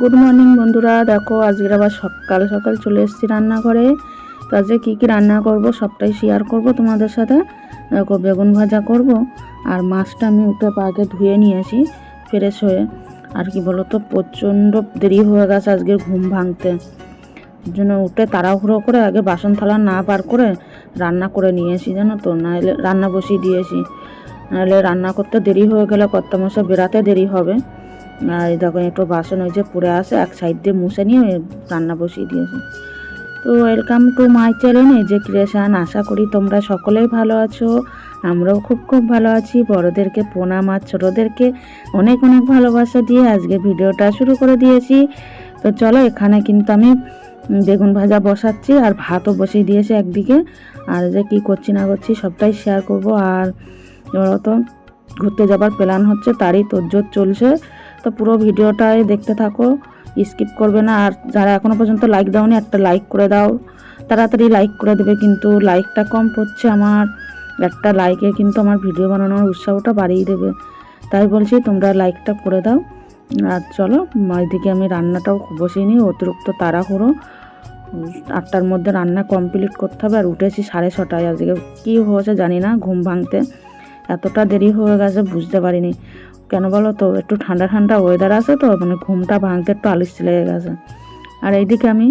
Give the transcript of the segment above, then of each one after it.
Good morning বন্ধুরা। দেখো, আজকের আবার সকাল সকাল চলে এসেছি রান্নাঘরে। তো আজকে কী কী রান্না করব সবটাই শেয়ার করব তোমাদের সাথে। দেখো, বেগুন ভাজা করব, আর মাছটা আমি উঠে আগে ধুয়ে নিয়েছি ফ্রেশ হয়ে। আর কি বলো তো প্রচণ্ড দেরি হয়ে গেছে আজকে ঘুম ভাঙতে। জন্য উঠে তাড়াহুড়ো করে আগে বাসন থালা না পার করে রান্না করে নিয়েছি, জানো তো? নাহলে রান্না বসিয়ে দিয়েছি। নাহলে রান্না করতে দেরি হয়ে গেলে কর্তা মশা বেরাতে দেরি হবে। আর দেখো, একটু বাসন ওই যে পড়ে আসে এক সাইড দিয়ে মুছে নিয়ে রান্না বসিয়ে দিয়েছি। তো ওয়েলকাম টু মাই চ্যানেল এই যে ক্রিয়েশন, আশা করি তোমরা সকলেই ভালো আছো। আমরাও খুব খুব ভালো আছি। বড়োদেরকে প্রণাম আর ছোটোদেরকে অনেক অনেক ভালোবাসা দিয়ে আজকে ভিডিওটা শুরু করে দিয়েছি। তো চলো, এখানে কিন্তু আমি বেগুন ভাজা বসাচ্ছি আর ভাতও বসিয়ে দিয়েছে একদিকে। আর যে কি করছি না করছি সবটাই শেয়ার করব। আর তো ঘুরতে যাবার প্ল্যান হচ্ছে, তারই তোরজোর চলছে। তো পুরো ভিডিওটাই দেখতে থাকো স্কিপ করবে না। আর যারা এখনও পর্যন্ত লাইক দাওনি, একটা লাইক করে দাও। তাড়াতাড়ি লাইক করে দেবে, কিন্তু লাইকটা কম পড়ছে আমার। একটা লাইকে কিন্তু আমার ভিডিও বানানোর উৎসাহটা বাড়িয়ে দেবে। তাই বলছি তোমরা লাইকটা করে দাও। আর চলো এদিকে আমি রান্নাটাও বসিয়ে নিই, অতিরিক্ত তাড়াহুড়ো। আটটার মধ্যে রান্না কমপ্লিট করতে হবে, আর উঠেছি সাড়ে ছটায়। আজকে কী হয়েছে জানি না, ঘুম ভাঙতে। এতটা দেরি হয়ে গেছে, বুঝতে পারিনি। কেন বলো তো, একটু ঠান্ডা ঠান্ডা ওয়েদার আছে তো মানে ঘুমটা ভাঙতে একটু আলিস লেগে গেছে। আর এইদিকে আমি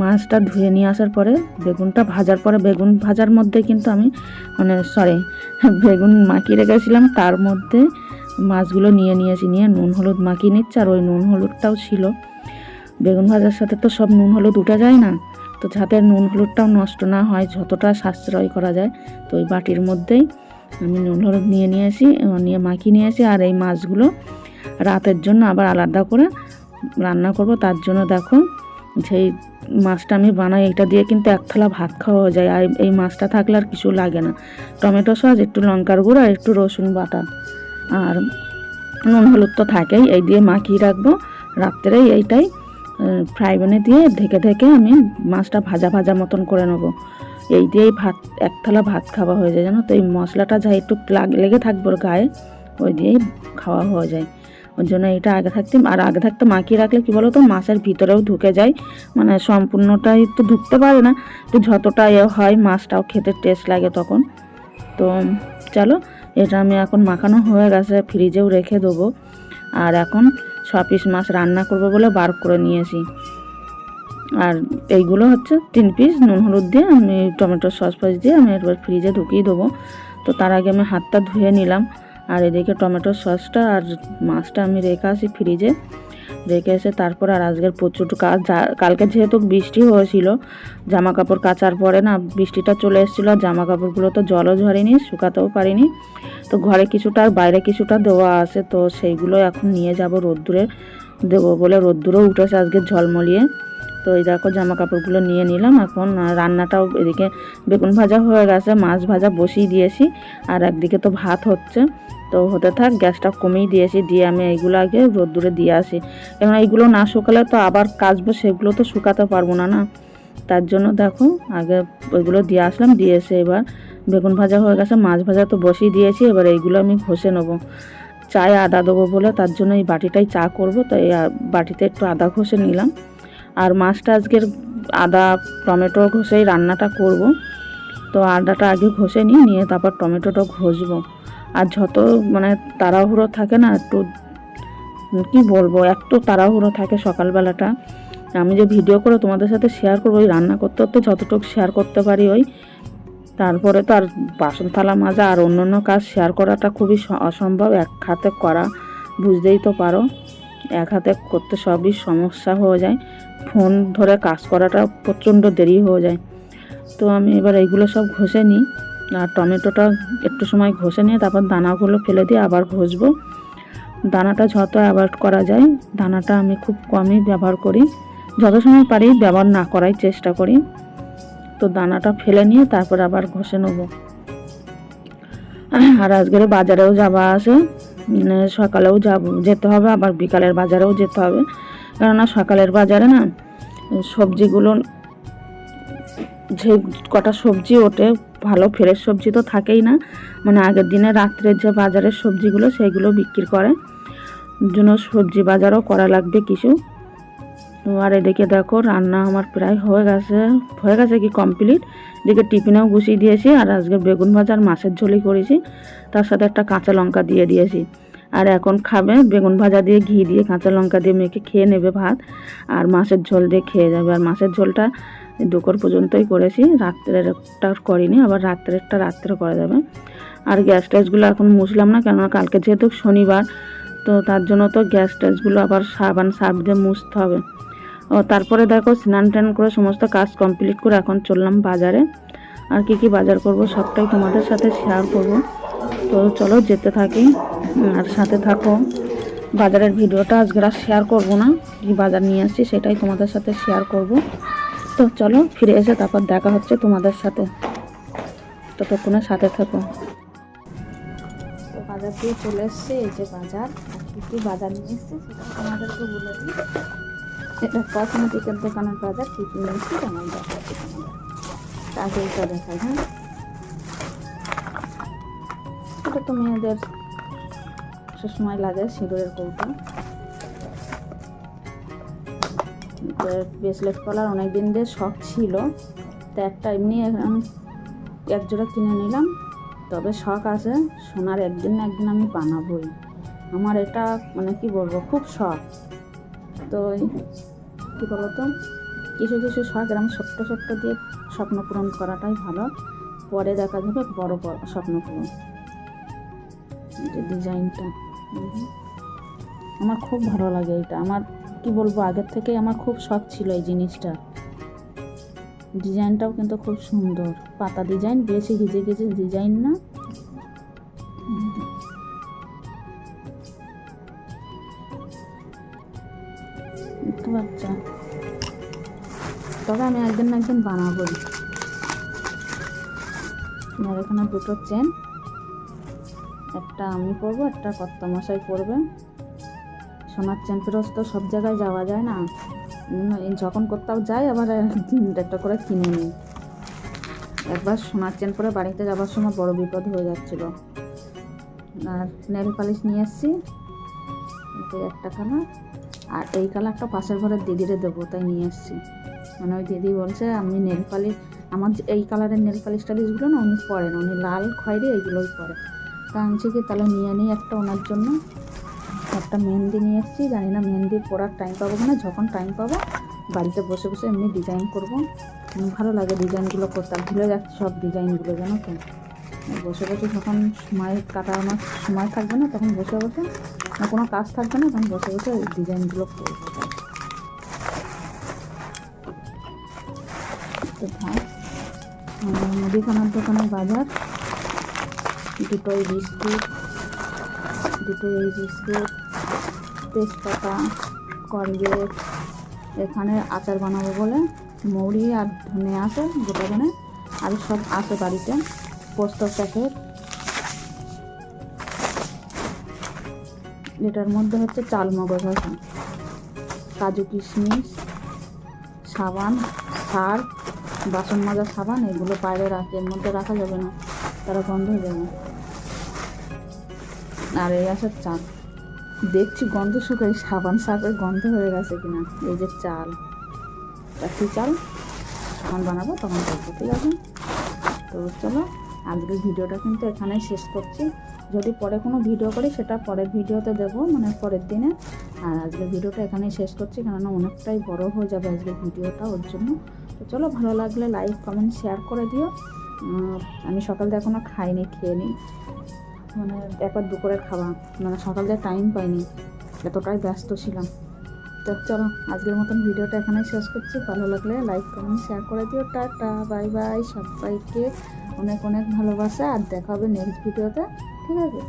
মাছটা ধুয়ে নিয়ে আসার পরে, বেগুনটা ভাজার পরে, বেগুন ভাজার মধ্যে কিন্তু আমি মানে সরি বেগুন মাখিয়ে রেখেছিলাম, তার মধ্যে মাছগুলো নিয়ে নিয়েছি, নিয়ে নুন হলুদ মাখিয়ে নিচ্ছে, আর ওই নুন হলুদটাও ছিল। বেগুন ভাজার সাথে তো সব নুন হলুদ উঠে যায় না, তো যাতে নুন হলুদটাও নষ্ট না হয়, যতটা সাশ্রয় করা যায়, তো ওই বাটির মধ্যেই আমি নুন হলুদ নিয়ে নিয়েছি এবং নিয়ে মাখিয়ে নিয়েছি, আর এই মাছগুলো রাতের জন্য আবার আলাদা করে রান্না করব। তার জন্য দেখো সেই মাছটা আমি বানাই এটা দিয়ে কিন্তু এক থালা ভাত খাওয়া যায়। আর এই মাছটা থাকলে আর কিছু লাগে না। টমেটো সস, একটু লঙ্কার গুঁড়ো আর একটু রসুন বাটা। আর নুন হলুদ তো থাকেই, এই দিয়ে মাখিয়ে রাখব রাত্রে এইটাই ফ্রাই প্যানে দিয়ে ঢেকে ঢেকে আমি মাছটা ভাজা ভাজা মতন করে নেব। এই দিয়েই ভাত, এক থালা ভাত খাওয়া হয়ে যায় জানো তো, এই মশলাটা যা একটু লাগ- থাকব গায়ে, ওই দিয়েই খাওয়া হয়ে যায়। ওর জন্য এটা আগে থাকতে, আর আগে থাকতে মাখিয়ে রাখলে কি বলো তো মাছের ভিতরেও ঢুকে যায় মানে সম্পূর্ণটাই তো ঢুকতে পারে না, তো যতটা এ হয় মাছটাও খেতে টেস্ট লাগে তখন। তো চলো এটা আমি এখন মাখানো হয়ে গেছে, ফ্রিজেও রেখে দেবো। আর এখন ছ পিস মাছ রান্না করব বলে বার করে নিয়েছি। আর এইগুলো হচ্ছে তিন পিস, নুন হলুদ দিয়ে আমি টমেটো সস ফস দিয়ে আমি একবার ফ্রিজে ঢুকিয়ে দেবো। তো তার আগে আমি হাতটা ধুয়ে নিলাম। আর এদিকে টমেটো সসটা আর মাছটা আমি রেখে আসি ফ্রিজে। রেখে এসে তারপর আর আজকের প্রচুর কাজ কালকে যেহেতু বৃষ্টি হয়েছিল জামা কাপড় কাচার পরে না বৃষ্টিটা চলে এসেছিল, আর জামা কাপড়গুলো তো জলও ঝরেনি, শুকাতেও পারিনি। তো ঘরে কিছুটা আর বাইরে কিছুটা দেওয়া আছে, তো সেইগুলো এখন নিয়ে যাব রোদ্দুরে দেবো বলে রোদ্দুরেও উঠেছে আজকে ঝলমলিয়ে। তো এই দেখো জামা কাপড়গুলো নিয়ে নিলাম এখন রান্নাটাও এদিকে বেগুন ভাজা হয়ে গেছে, মাছ ভাজা বসিয়ে দিয়েছি, আর একদিকে তো ভাত হচ্ছে। তো হতে থাক, গ্যাসটা কমিয়ে দিয়েছি, দিয়ে আমি এইগুলো আগে রোদ্দুরে দিয়ে আসি। এবং এইগুলো না শুকালে তো আবার কাচবো, সেগুলো তো শুকাতে পারব না না। তার জন্য দেখো, আগে ওইগুলো দিয়ে আসলাম, দিয়ে এসে এবার বেগুন ভাজা হয়ে গেছে, মাছ ভাজা তো বসিয়ে দিয়েছি, এবার এইগুলো আমি ঘষে নেব। চায়ে আদা দেবো বলে তার জন্য এই বাটিটাই চা করব, তো এই বাটিতে একটু আদা ঘষে নিলাম। আর মাছটা আজকের আদা, টমেটো ঘষেই রান্নাটা করব। তো আদাটা আগে ঘষে নিই, নিয়ে তারপর টমেটোটা ঘষবো। আর যত মানে তাড়াহুড়ো থাকে না, একটু কি বলব, একটু তাড়াহুড়ো থাকে সকালবেলাটা। আমি যে ভিডিও করে তোমাদের সাথে শেয়ার করব, ওই রান্না করতে করতে যতটুকু শেয়ার করতে পারি ওই। তারপরে তো আর বাসন থালা মাজা আর অন্য অন্য কাজ শেয়ার করাটা খুবই অসম্ভব। এক হাতে করা, বুঝতেই তো পারো। এক হাতে করতে সবই সমস্যা হয়ে যায়। ফোন ধরে কাজ করাটা প্রচণ্ড দেরি হয়ে যায়। তো আমি এবার এইগুলো সব ঘষে নিই। আর টমেটোটা একটু সময় ঘষে নিয়ে তারপর দানাগুলো ফেলে দিয়ে আবার ঘষবো। দানাটা যত অ্যাভয়েড করা যায়, দানাটা আমি খুব কমই ব্যবহার করি। যত সময় পারি ব্যবহার না করাই চেষ্টা করি। তো দানাটা ফেলে নিয়ে তারপর আবার ঘষে নেব। আর আজকের বাজারেও যাওয়া আছে। মানে সকালেও যাব, যেতে হবে, আবার বিকালের বাজারেও যেতে হবে। কেননা সকালের বাজারে না, সবজিগুলো যে কটা সবজি ওঠে ভালো ফ্রেশ সবজি তো থাকেই না। মানে আগের দিনে রাত্রের যে বাজারের সবজিগুলো সেইগুলো বিক্রি করে। জন্য সবজি বাজারও করা লাগবে কিছু। তো আর এদিকে দেখো, রান্না আমার প্রায় হয়ে গেছে। হয়ে গেছে কি কমপ্লিট এদিকে টিফিনেও গুছিয়ে দিয়েছি আর আজকে বেগুন ভাজা আর মাছের ঝোলই করেছি। তার সাথে একটা কাঁচা লঙ্কা দিয়ে দিয়েছি। আর এখন খাবে বেগুন ভাজা দিয়ে ঘি দিয়ে কাঁচা লঙ্কা দিয়ে মেখে খেয়ে নেবে ভাত। আর মাছের ঝোল দিয়ে খেয়ে যাবে। আর মাছের ঝোলটা দুপুর পর্যন্তই করেছি। রাত্রেরটা করিনি, আবার রাত্রেরটা রাত্রে করা যাবে। আর গ্যাস ট্যাসগুলো এখন মুছলাম না, কেননা কালকে যেহেতু শনিবার, তো তার জন্য তো গ্যাস ট্যাসগুলো আবার সাবান সার্ফ দিয়ে মুছতে হবে। ও, তারপরে দেখো স্নান টান করে সমস্ত কাজ কমপ্লিট করে এখন চললাম বাজারে। আর কি কি বাজার করব সবটাই তোমাদের সাথে শেয়ার করব। তো চলো যেতে থাকি আর সাথে থাকো। বাজারের ভিডিওটা আজকে আর শেয়ার করব না, কি বাজার নিয়ে আসছি সেটাই তোমাদের সাথে শেয়ার করব। তো চলো ফিরে এসে, তারপর দেখা হচ্ছে তোমাদের সাথে। ততক্ষণে সাথে থাকো। তো বাজার দিয়ে চলে এসছে, এই যে বাজার। আর কি কি বাজার নিয়ে এসছে সেটা তোমাদেরকে বলে দিই। এটা কসমেটিকের দোকানের বাজার, কী কী নিয়ে এসছি তোমার তোমাদের আগে এটা দেখাই হ্যাঁ। এটা তো মেয়েদের সবসময় লাগে সিঁদুরের কৌটো। ব্রেসলেট কলার অনেক দিন দিয়ে শখ ছিল, তো একটা এমনি এক জোড়া কিনে নিলাম। তবে শখ আছে, সোনার একদিন না একদিন আমি বানাবোই। আমার এটা মানে কি বলব, খুব শখ। তো কী বলতো, কিছু কিছু শখ এরকম ছোট্ট ছোট্ট দিয়ে স্বপ্ন পূরণ করাটাই ভালো। পরে দেখা যাবে বড় বড় স্বপ্ন পূরণ। ডিজাইনটা আমার খুব ভালো লাগে এটা। আমার কি বলব, আগের থেকেই আমার খুব শখ ছিল এই জিনিসটা। ডিজাইনটাও কিন্তু খুব সুন্দর। পাতা ডিজাইন, বেশি ঘিজে ঘিজে ডিজাইন না। তবে আমি একদিন না একদিন বানাবোই আর এখানে দুটো চেন। একটা আমি পরবো, একটা কর্তা মশাই পরবে। সোনার চেন তো সব জায়গায় যাওয়া যায় না। যখন কোথাও যাই, আবার একটা করে কিনে নিই। একবার সোনার চেন পরে বাড়িতে যাওয়ার সময় বড় বিপদ হয়ে যাচ্ছিল। আর নেল পালিশ নিয়ে এসেছি একটা কালার। আর এই কালারটা পাশের ঘরের দিদিরে দেবো, তাই নিয়ে এসেছি মানে ওই দিদি বলছে, আমি নেল পালিশ, আমার এই কালারের নেল পালিশ টালিশগুলো না, উনি পরেন। উনি লাল খয়েরি, এইগুলোই পরে তা আনছি কি, তাহলে নিয়ে নিই একটা ওনার জন্য? একটা মেহেন্দি নিয়ে এসেছি, জানি না মেহেন্দি পরার টাইম পাবো কিনা, যখন টাইম পাবো বাড়িতে বসে বসে এমনি ডিজাইন করব। ভালো লাগে ডিজাইনগুলো করতে, আর ভুলে যাচ্ছি সব ডিজাইনগুলো জানো তো। বসে বসে যখন সময় কাটা আমার সময় থাকবে না, তখন বসে বসে, না কোনো কাজ থাকবে না, তখন বসে বসে ডিজাইনগুলো করব। মুদিখানার দোকানের বাজার, দুটোই বিস্কুট দুটো এই বিস্কুট তেজপাতা কলগেট, এখানে আচার বানাবো বলে, মৌরি আর ধনে আছে, গোটা ধনে, আর সব আছে বাড়িতে, পোস্ত প্যাকেট এটার মধ্যে হচ্ছে চাল মগজ আছে, কাজু কিশমিশ, সাবান, সার, বাসন মাজা সাবান, এগুলো বাইরে রাখে এর মধ্যে রাখা যাবে না, তারা বন্ধ হয়ে যাবে। আর এই আছে চাল দেখছি গন্ধ শুকাই সাবান সাপের গন্ধ হয়ে গেছে কিনা। এই যে চাল। একটি চাল? যখন বানাবো, তখন করব ঠিক আছে তো চলো, আজকের ভিডিওটা কিন্তু এখানেই শেষ করছি। যদি পরে কোনো ভিডিও করি, সেটা পরের ভিডিওতে দেবো মানে পরের দিনে। আর আজকের ভিডিওটা এখানেই শেষ করছি, কেননা অনেকটাই বড় হয়ে যাবে আজকের ভিডিওটা ওর জন্য। তো চলো, ভালো লাগলে লাইক কমেন্ট শেয়ার করে দিও। আমি সকাল সকালটা এখনও খাইনি, খেয়ে নিই মানে একবার দুপুরের খাওয়া মানে সকাল টাইম পাইনি। এতটাই ব্যস্ত ছিলাম। তো চলো, আজকের মতন ভিডিওটা এখানেই শেষ করছি। ভালো লাগলে লাইক কমেন্ট শেয়ার করে দিও। টাটা বাই বাই সবাইকে অনেক অনেক ভালোবাসা। আর দেখা হবে নেক্সট ভিডিওতে ঠিক আছে?